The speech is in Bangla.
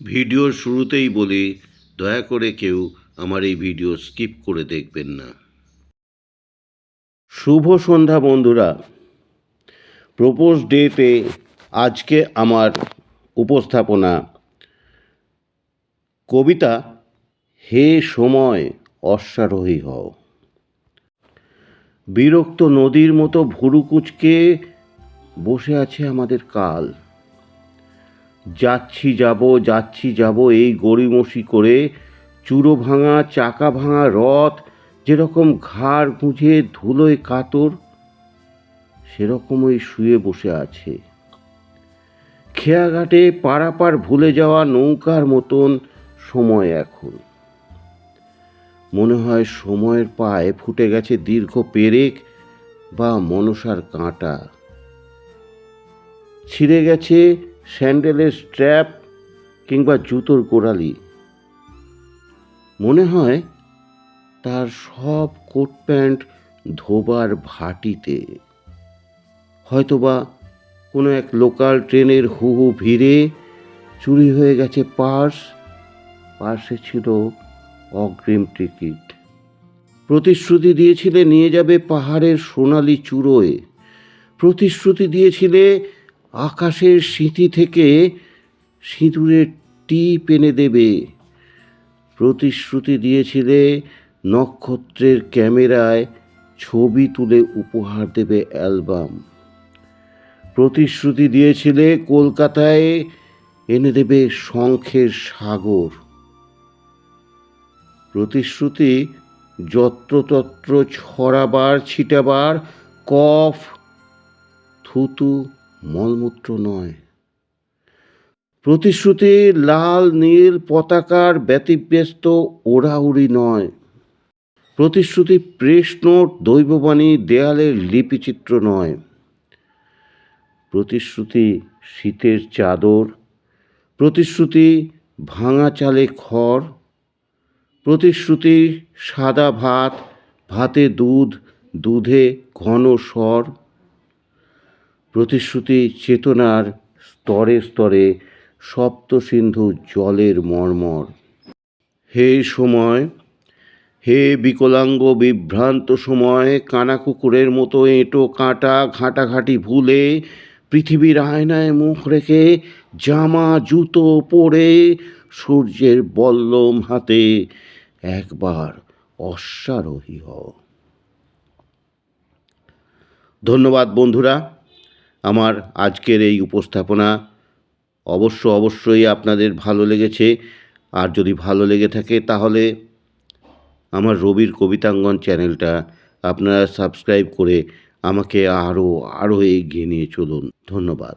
ভিডিওর শুরুতেই বলি, দয়া করে কেউ আমার এই ভিডিও স্কিপ করে দেখবেন না। শুভ সন্ধ্যা বন্ধুরা। প্রপোজ ডেতে আজকে আমার উপস্থাপনা কবিতা, হে সময় অশ্বারোহী হও। বিরক্ত নদীর মতো ভুরুকুচকে বসে আছে আমাদের কাল। যাচ্ছি যাব যাচ্ছি যাব, এই গড়িমসি করে। চুরো ভাঙা, চাকা ভাঙা রথ, যেরকম ঘাড় গুঁজে ধুলোয় কাতর, সেরকমই শুয়ে বসে আছে। খেয়াঘাটে পারাপার ভুলে যাওয়া নৌকার মতন সময় এখন। মনে হয় সময়ের পায়ে ফুটে গেছে দীর্ঘ পেরেক বা মনসার কাঁটা। ছিঁড়ে গেছে স্যান্ডেলের স্ট্র্যাপ কিংবা জুতোর গোড়ালি। মনে হয় তার সব কোট প্যান্ট ধোবার ভাটিতে। হয়তোবা কোনো এক লোকাল ট্রেনের হু হু ভিড়ে চুরি হয়ে গেছে পার্স। পার্সে ছিল অগ্রিম টিকিট। প্রতিশ্রুতি দিয়েছিলে নিয়ে যাবে পাহাড়ের সোনালি চূড়োয়। প্রতিশ্রুতি দিয়েছিলে আকাশের স্মৃতি থেকে সিঁদুরের টিপ এনে দেবে। প্রতিশ্রুতি দিয়েছিলে নক্ষত্রের ক্যামেরায় ছবি তুলে উপহার দেবে অ্যালবাম। প্রতিশ্রুতি দিয়েছিলে কলকাতায় এনে দেবে শঙ্খের সাগর। প্রতিশ্রুতি যত্রতত্র ছড়াবার ছিটাবার কফ, থুতু মলমূত্র নয়। প্রতিশ্রুতি লাল, নীল পতাকার ব্যতিব্যস্ত ওড়াউড়ি নয়। প্রতিশ্রুতি প্রেস দৈববাণী দেয়ালের লিপিচিত্র নয়। প্রতিশ্রুতি শীতের চাদর। প্রতিশ্রুতি ভাঙা চালে খড়। প্রতিশ্রুতি সাদা ভাত, ভাতে দুধ, দুধে ঘন স্বর। প্রতিশ্রুতি চেতনার স্তরে স্তরে সপ্তসিন্ধু জলের মর্মর। হে সময়, হে বিকলাঙ্গ বিভ্রান্ত সময় কানা কুকুরের মতো এঁটো কাঁটা ঘাঁটাঘাঁটি ভুলে পৃথিবীর আয়নায় মুখ রেখে জামা, জুতো পরে সূর্যের বল্লম হাতে একবার অশ্বারোহী হও। ধন্যবাদ বন্ধুরা। আমার আজকের এই উপস্থাপনা অবশ্য অবশ্যই আপনাদের ভালো লেগেছে। আর যদি ভালো লেগে থাকে, তাহলে আমার রবির কবিতাঙ্গন চ্যানেলটা আপনারা সাবস্ক্রাইব করে আমাকে আরও আরও এগিয়ে নিয়ে চলুন। ধন্যবাদ।